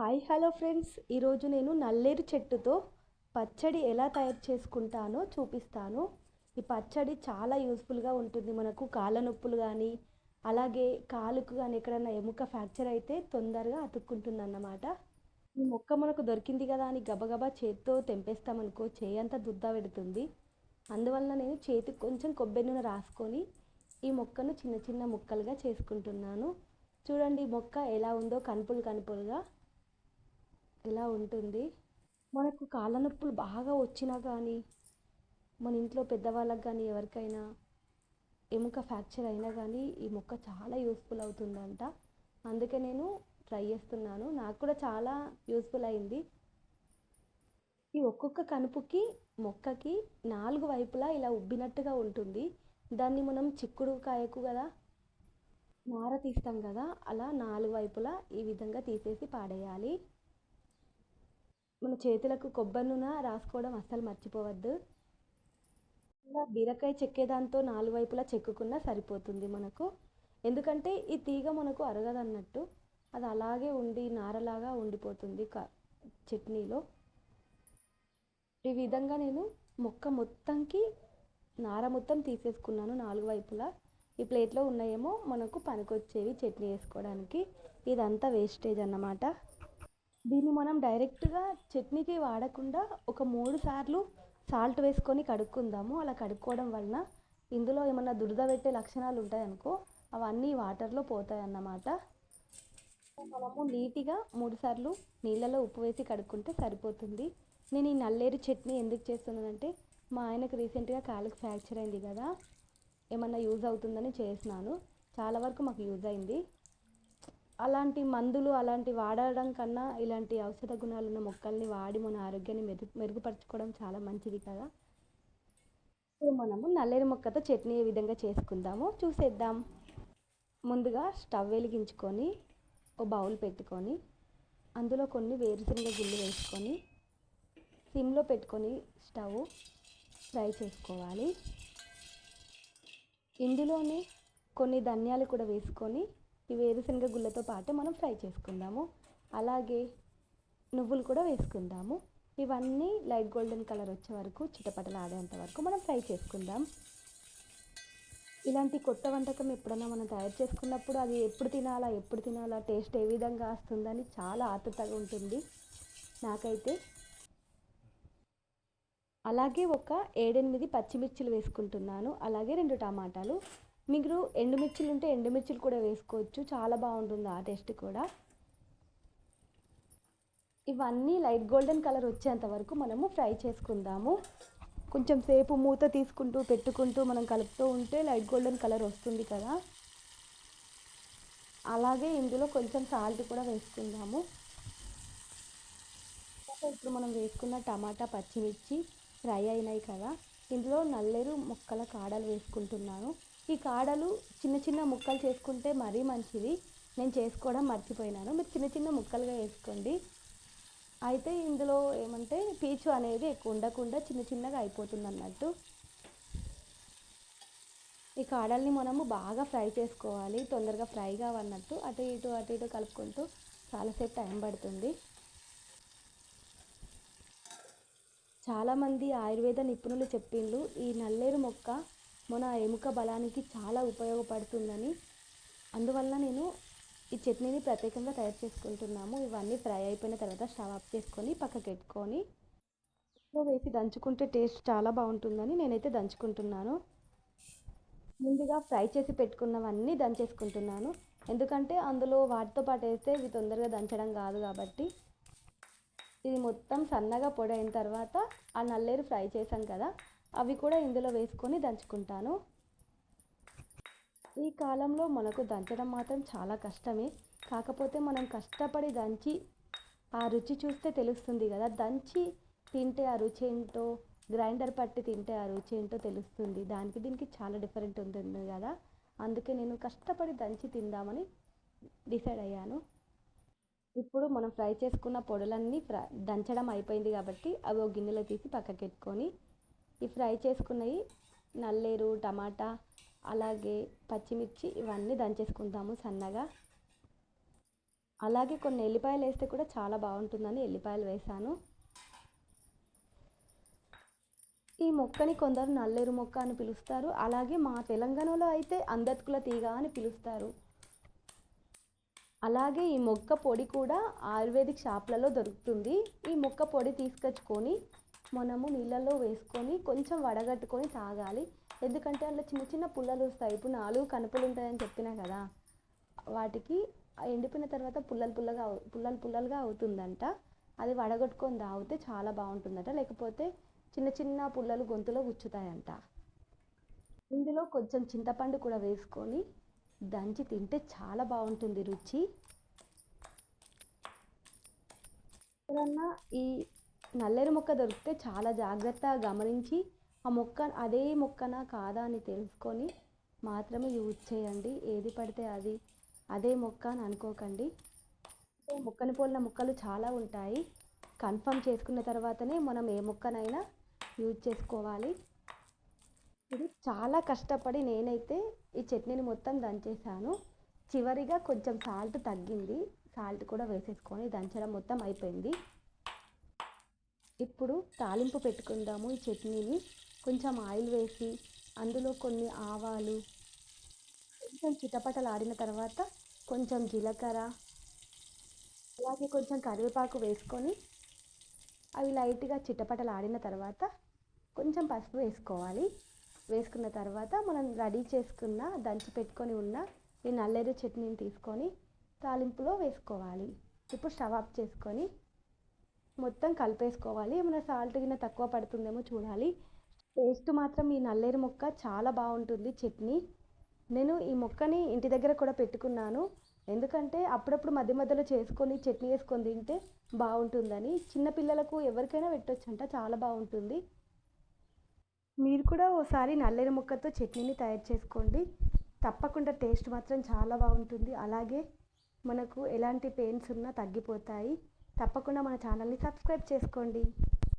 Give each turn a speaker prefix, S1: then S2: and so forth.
S1: Hi hello friends. ఈరోజు నేను నల్లేరు చెట్టుతో పచ్చడి ఎలా తయారు చేసుకుంటానో చూపిస్తాను. ఈ పచ్చడి చాలా యూస్ఫుల్గా ఉంటుంది. మనకు కాళ్ళ నొప్పులు కానీ అలాగే కాలుకు కానీ ఎక్కడైనా ఎముక ఫ్రాక్చర్ అయితే తొందరగా అతుక్కుంటుంది అన్నమాట ఈ మొక్క మనకు దొరికింది కదా అని గబగబా చేత్తో తెంపేస్తామనుకో చేయి అంతా దుద్ద పెడుతుంది. అందువలన నేను చేతికి కొంచెం కొబ్బరి నూనె రాసుకొని ఈ మొక్కను చిన్న చిన్న ముక్కలుగా చేసుకుంటున్నాను. చూడండి మొక్క ఎలా ఉందో కనుపులు కనుపులుగా. ఇలా ఉంటుంది? మనకు కాళ్ళ నొప్పులు బాగా వచ్చినా కానీ మన ఇంట్లో పెద్దవాళ్ళకి కానీ ఎవరికైనా ఎముక ఫ్రాక్చర్ అయినా కానీ ఈ మొక్క చాలా యూస్ఫుల్ అవుతుందంట. అందుకే నేను ట్రై చేస్తున్నాను. నాకు కూడా చాలా యూస్ఫుల్ అయింది. ఈ ఒక్కొక్క కనుపుకి మొక్కకి నాలుగు వైపులా ఇలా ఉబ్బినట్టుగా ఉంటుంది. దాన్ని మనం చిక్కుడు కాయకు కదా నార తీస్తాం కదా అలా నాలుగు వైపులా ఈ విధంగా తీసేసి పాడేయాలి. మన చేతులకు కొబ్బరి నూనె రాసుకోవడం అస్సలు మర్చిపోవద్దు. ఇలా బీరకాయ చెక్కేదాంతో నాలుగు వైపులా చెక్కుకున్నా సరిపోతుంది మనకు. ఎందుకంటే ఈ తీగ మనకు అరగదన్నట్టు. అది అలాగే ఉండి నారలాగా ఉండిపోతుంది క చట్నీలో. ఈ విధంగా నేను మొక్క మొత్తంకి నార మొత్తం తీసేసుకున్నాను నాలుగు వైపులా. ఈ ప్లేట్లో ఉన్నాయేమో మనకు పనికొచ్చేవి చట్నీ వేసుకోవడానికి. ఇదంతా వేస్టేజ్ అన్నమాట. దీన్ని మనం డైరెక్ట్గా చట్నీకి వాడకుండా ఒక మూడు సార్లు సాల్ట్ వేసుకొని కడుక్కుందాము. అలా కడుక్కోవడం వలన ఇందులో ఏమన్నా దురద పెట్టే లక్షణాలు ఉంటాయనుకో అవన్నీ వాటర్లో పోతాయి అన్నమాట మనము నీట్గా మూడు సార్లు నీళ్ళలో ఉప్పు వేసి కడుక్కుంటే సరిపోతుంది. నేను ఈ నల్లేరు చట్నీ ఎందుకు చేస్తున్నానంటే మా ఆయనకు రీసెంట్గా కాలుకి ఫ్రాక్చర్ అయింది కదా ఏమన్నా యూజ్ అవుతుందని చేసినాను. చాలా వరకు మాకు యూజ్ అయింది. అలాంటి మందులు అలాంటి వాడడం కన్నా ఇలాంటి ఔషధ గుణాలు ఉన్న మొక్కల్ని వాడి మన ఆరోగ్యాన్ని మెరుగు మెరుగుపరచుకోవడం చాలా మంచిది కదా. ఇప్పుడు మనము నల్లేరు మొక్కతో చట్నీ ఏ విధంగా చేసుకుందాము చూసేద్దాం. ముందుగా స్టవ్ వెలిగించుకొని ఓ బౌల్ పెట్టుకొని అందులో కొన్ని వేరుశనగ గుళ్ళు వేసుకొని సిమ్లో పెట్టుకొని స్టవ్ ఫ్రై చేసుకోవాలి. ఇందులోనే కొన్ని ధనియాలు కూడా వేసుకొని ఈ వేరుశనగ గుళ్ళతో పాటు మనం ఫ్రై చేసుకుందాము. అలాగే నువ్వులు కూడా వేసుకుందాము. ఇవన్నీ లైట్ గోల్డెన్ కలర్ వచ్చే వరకు చిటపటలు ఆడేంత వరకు మనం ఫ్రై చేసుకుందాం. ఇలాంటి కొత్త వంటకం ఎప్పుడైనా మనం తయారు చేసుకున్నప్పుడు అది ఎప్పుడు తినాలా ఎప్పుడు తినాలా టేస్ట్ ఏ విధంగా వస్తుందని చాలా ఆతృతగా ఉంటుంది. నాకైతే అలాగే ఒక ఏడెనిమిది పచ్చిమిర్చిలు వేసుకుంటున్నాను. అలాగే రెండు టమాటాలు. మీరు ఎండుమిర్చిలు ఉంటే ఎండుమిర్చిలు కూడా వేసుకోవచ్చు. చాలా బాగుంటుంది ఆ టేస్ట్ కూడా. ఇవన్నీ లైట్ గోల్డెన్ కలర్ వచ్చేంత వరకు మనము ఫ్రై చేసుకుందాము. కొంచెం సేపు మూత తీసుకుంటూ పెట్టుకుంటూ మనం కలుపుతూ ఉంటే లైట్ గోల్డెన్ కలర్ వస్తుంది కదా. అలాగే ఇందులో కొంచెం సాల్ట్ కూడా వేసుకుందాము. ఇప్పుడు మనం వేసుకున్న టమాటా పచ్చిమిర్చి ఫ్రై అయినాయి కదా. ఇందులో నల్లేరు ముక్కల కాడలు వేసుకుంటున్నాను. ఈ కాడలు చిన్న చిన్న ముక్కలు చేసుకుంటే మరీ మంచిది. నేను చేసుకోవడం మర్చిపోయినాను. మీరు చిన్న చిన్న ముక్కలుగా వేసుకోండి. అయితే ఇందులో ఏమంటే పీచు అనేది ఎక్కువ ఉండకుండా చిన్న చిన్నగా అయిపోతుంది అన్నట్టు. ఈ కాడల్ని మనము బాగా ఫ్రై చేసుకోవాలి. తొందరగా ఫ్రై కావన్నట్టు అటు ఇటు అటు ఇటు కలుపుకుంటూ చాలాసేపు టైం పడుతుంది. చాలామంది ఆయుర్వేద నిపుణులు చెప్పిండ్రు ఈ నల్లేరు మొక్క మన ఎముక బలానికి చాలా ఉపయోగపడుతుందని. అందువల్ల నేను ఈ చట్నీని ప్రత్యేకంగా తయారు చేసుకుంటున్నాము. ఇవన్నీ ఫ్రై అయిపోయిన తర్వాత స్టవ్ ఆఫ్ చేసుకొని పక్కకి పెట్టుకొని వేసి దంచుకుంటే టేస్ట్ చాలా బాగుంటుందని నేనైతే దంచుకుంటున్నాను. ముందుగా ఫ్రై చేసి పెట్టుకున్నవన్నీ దంచేసుకుంటున్నాను. ఎందుకంటే అందులో వాటితో పాటు వేస్తే ఇవి తొందరగా దంచడం కాదు కాబట్టి. ఇది మొత్తం సన్నగా పొడి అయిన తర్వాత ఆ నల్లేరు ఫ్రై చేసాం కదా అవి కూడా ఇందులో వేసుకొని దంచుకుంటాను. ఈ కాలంలో మనకు దంచడం మాత్రం చాలా కష్టమే. కాకపోతే మనం కష్టపడి దంచి ఆ రుచి చూస్తే తెలుస్తుంది కదా. దంచి తింటే ఆ రుచి ఏంటో గ్రైండర్ పట్టి తింటే ఆ రుచి ఏంటో తెలుస్తుంది. దానికి దీనికి చాలా డిఫరెంట్ ఉంటుంది కదా. అందుకే నేను కష్టపడి దంచి తిందామని డిసైడ్ అయ్యాను. ఇప్పుడు మనం ఫ్రై చేసుకున్న పొడులన్నీ ఫ్రై దంచడం అయిపోయింది కాబట్టి అవి ఒక గిన్నెలో తీసి పక్కకెట్టుకొని ఈ ఫ్రై చేసుకున్నవి నల్లేరు టమాటా అలాగే పచ్చిమిర్చి ఇవన్నీ దంచేసుకుంటాము సన్నగా. అలాగే కొన్ని ఎల్లిపాయలు వేస్తే కూడా చాలా బాగుంటుందని ఎల్లిపాయలు వేసాను. ఈ మొక్కని కొందరు నల్లేరు మొక్క అని పిలుస్తారు. అలాగే మా తెలంగాణలో అయితే అందత్కుల తీగ అని పిలుస్తారు. అలాగే ఈ మొక్క పొడి కూడా ఆయుర్వేదిక్ షాప్లలో దొరుకుతుంది. ఈ మొక్క పొడి తీసుకొచ్చుకొని మనము నీళ్ళలో వేసుకొని కొంచెం వడగట్టుకొని తాగాలి. ఎందుకంటే అందులో చిన్న చిన్న పుల్లలు వస్తాయి. ఇప్పుడు నాలుగు కనుపులు ఉంటాయని చెప్పినా కదా వాటికి ఎండిపోయిన తర్వాత పుల్లలు పుల్లగా పుల్లలు పుల్లలుగా అవుతుందంట. అది వడగట్టుకొని తాగితే చాలా బాగుంటుందట. లేకపోతే చిన్న చిన్న పుల్లలు గొంతులో గుచ్చుతాయంట. ఇందులో కొంచెం చింతపండు కూడా వేసుకొని దంచి తింటే చాలా బాగుంటుంది రుచి. ఎవరన్నా ఈ నల్లేరు మొక్క దొరికితే చాలా జాగ్రత్తగా గమనించి ఆ మొక్క అదే మొక్కనా కాదా అని తెలుసుకొని మాత్రమే యూజ్ చేయండి. ఏది పడితే అది. అదే మొక్క అని అనుకోకండి. మొక్కని పోలిన మొక్కలు చాలా ఉంటాయి. కన్ఫర్మ్ చేసుకున్న తర్వాతనే మనం ఏ మొక్కనైనా యూజ్ చేసుకోవాలి. ఇది చాలా కష్టపడి నేనైతే ఈ చట్నీని మొత్తం దంచేసాను చివరిగా కొంచెం సాల్ట్ తగ్గింది. సాల్ట్ కూడా వేసేసుకొని దంచడం మొత్తం అయిపోయింది. ఇప్పుడు తాలింపు పెట్టుకుందాము ఈ చట్నీని. కొంచెం ఆయిల్ వేసి అందులో కొన్ని ఆవాలు కొంచెం చిటపటలు ఆడిన తర్వాత కొంచెం జీలకర్ర అలాగే కొంచెం కరివేపాకు వేసుకొని అవి లైట్గా చిటపటలు ఆడిన తర్వాత కొంచెం పసుపు వేసుకోవాలి. వేసుకున్న తర్వాత మనం రెడీ చేసుకున్న దంచి పెట్టుకొని ఉన్న ఈ నల్లేరు చట్నీని తీసుకొని తాలింపులో వేసుకోవాలి. ఇప్పుడు స్టవ్ ఆఫ్ చేసుకొని మొత్తం కలిపేసుకోవాలి. ఏమైనా సాల్ట్ గిన్నె తక్కువ పడుతుందేమో చూడాలి. టేస్ట్ మాత్రం ఈ నల్లేరు మొక్క చాలా బాగుంటుంది చట్నీ. నేను ఈ మొక్కని ఇంటి దగ్గర కూడా పెట్టుకున్నాను. ఎందుకంటే అప్పుడప్పుడు మధ్య మధ్యలో చేసుకొని చట్నీ వేసుకొని తింటే బాగుంటుందని. చిన్నపిల్లలకు ఎవరికైనా పెట్టొచ్చంట చాలా బాగుంటుంది. మీరు కూడా ఓసారి నల్లేరు మొక్కతో చట్నీని తయారు చేసుకోండి. తప్పకుండా టేస్ట్ మాత్రం చాలా బాగుంటుంది. అలాగే మనకు ఎలాంటి పెయిన్స్ ఉన్నా తగ్గిపోతాయి. తప్పకుండా మన ఛానల్ని సబ్స్క్రైబ్ చేసుకోండి.